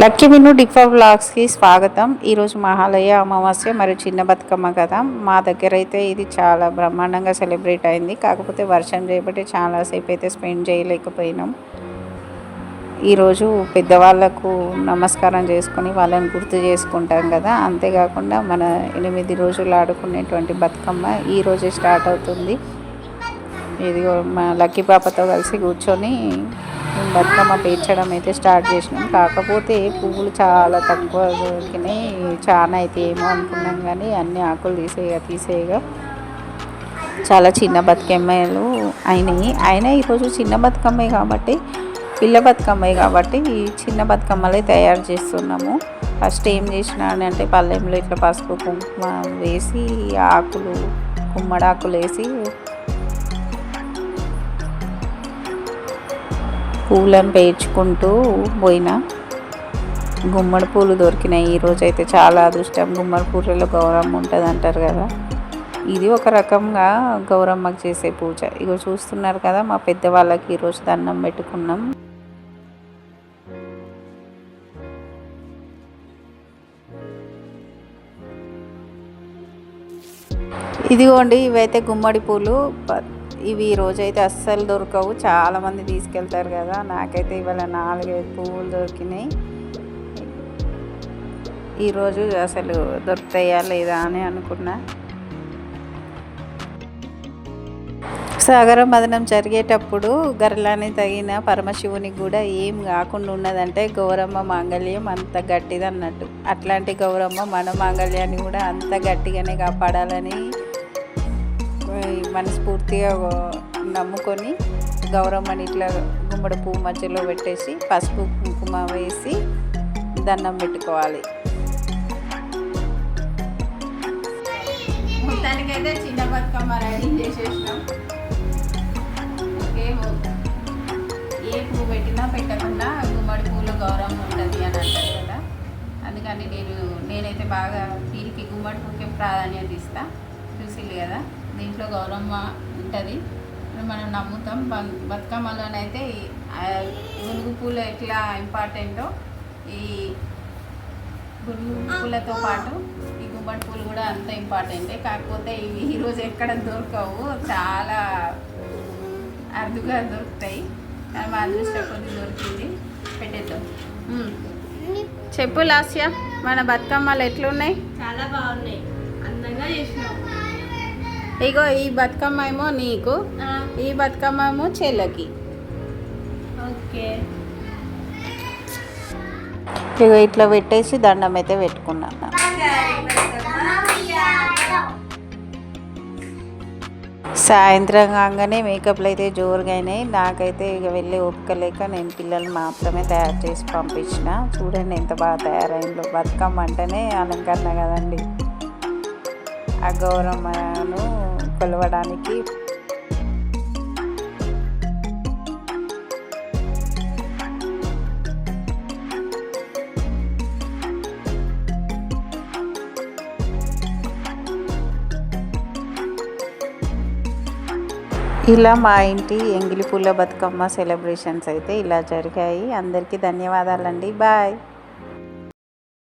Lucky విన్ను డిక్ఫా బ్లాగ్స్కి స్వాగతం. ఈరోజు మహాలయ అమావాస్య మరియు చిన్న బతుకమ్మ కదా. మా దగ్గర అయితే ఇది చాలా బ్రహ్మాండంగా సెలబ్రేట్ అయింది. కాకపోతే వర్షం చేయబట్టి చాలాసేపు అయితే స్పెండ్ చేయలేకపోయినాం. ఈరోజు పెద్దవాళ్ళకు నమస్కారం చేసుకొని వాళ్ళని గుర్తు చేసుకుంటాం కదా. అంతేకాకుండా మన ఎనిమిది రోజులు ఆడుకునేటువంటి బతుకమ్మ ఈరోజే స్టార్ట్ అవుతుంది. ఇది మా లక్కీ పాపతో కలిసి కూర్చొని మేము బతుకమ్మ పేర్చడం అయితే స్టార్ట్ చేసినాం. కాకపోతే పువ్వులు చాలా తక్కువ దొరికినాయి. చాలా అయితే ఏమో అనుకున్నాం కానీ అన్ని ఆకులు తీసేయగా తీసేయగా చాలా చిన్న బతుకమ్మలు అయినాయి. అయినా ఈరోజు చిన్న బతుకమ్మే కాబట్టి పిల్ల బతుకమ్మే కాబట్టి ఈ చిన్న బతుకమ్మలే తయారు చేస్తున్నాము. ఫస్ట్ ఏం చేసిన అంటే పల్లెంలో ఇట్లా పసుపు కుంకుమ వేసి ఆకులు గుమ్మడాకులు వేసి పూలను పేర్చుకుంటూ పోయినా గుమ్మడి పూలు దొరికినాయి. ఈరోజు అయితే చాలా అదృష్టం. గుమ్మడి పూలలో గౌరవం ఉంటుంది అంటారు కదా. ఇది ఒక రకంగా గౌరమ్మకు చేసే పూజ. ఇగో చూస్తున్నారు కదా మా పెద్దవాళ్ళకి ఈరోజు దండం పెట్టుకున్నాం. ఇదిగోండి ఇవైతే గుమ్మడి పూలు. ప- ఇవి ఈ రోజైతే అస్సలు దొరకవు. చాలామంది తీసుకెళ్తారు కదా. నాకైతే ఇవాళ నాలుగైదు పువ్వులు దొరికినాయి. ఈరోజు అసలు దొరుకుతాయా లేదా అని అనుకున్నా. సాగర మదనం జరిగేటప్పుడు గర్లాన్ని తగిన పరమశివునికి కూడా ఏం కాకుండా ఉన్నదంటే గౌరమ్మ మాంగళ్యం అంత గట్టిది అన్నట్టు. అట్లాంటి గౌరమ్మ మన మాంగళ్యాన్ని కూడా అంత గట్టిగానే కాపాడాలని మనస్ఫూర్తిగా నమ్ముకొని గౌరమ్మని ఇట్లా గుమ్మడి పువ్వు మధ్యలో పెట్టేసి పసుపు కుంకుమ వేసి దండం పెట్టుకోవాలి. మొత్తానికైతే చిన్న బతుకమ్మ రెడీ చేసేసినాం. ఏమో ఏ పువ్వు పెట్టినా పెట్టకుండా గుమ్మడి పూలు గౌరవం ఉంటుంది అని అంటారు కదా. అందుకని నేను నేనైతే బాగా దీనికి గుమ్మడి పువ్వుకి ప్రాధాన్యత ఇస్తా. చూసింది కదా? దీంట్లో గౌరమ్మ ఉంటుంది. మనం నమ్ముతాం. బ- బతుకమ్మలోనైతే గునుగు పూలు ఎట్లా ఇంపార్టెంటో ఈ గునుగు పూలతో పాటు ఈ గుమ్మడి పూలు కూడా అంత ఇంపార్టెంటే. కాకపోతే ఇవి ఈరోజు ఎక్కడ దొరకవు. చాలా అరుదుగా దొరుకుతాయి. కానీ మా అదృష్టం కొద్ది దొరికింది. పెట్టేద్దాం. చెప్పు లాస్య మన బతుకమ్మలు ఎట్లున్నాయి? చాలా బాగున్నాయి. ఇగో ఈ బతుకమ్మ ఏమో నీకు ఈ బతుకమ్మ ఏమో చెల్లకి. ఓకే. ఇగో ఇట్లా పెట్టేసి దండం అయితే పెట్టుకున్నాను సాయంత్రం కాగానే మేకప్లు అయితే జోరుగా అయినాయి. నాకైతే ఇక వెళ్ళి ఓపిక లేక నేను పిల్లలు మాత్రమే తయారు చేసి పంపించిన. చూడండి ఎంత బాగా తయారైందో. బతుకమ్మ అంటేనే అలంకరణ కదండి. ఆ గౌరమ్మను కొలవడానికి. ఇలా మా ఇంటి ఎంగిలి పూల బతుకమ్మ సెలబ్రేషన్స్ అయితే ఇలా జరిగాయి. అందరికీ ధన్యవాదాలండి. బాయ్.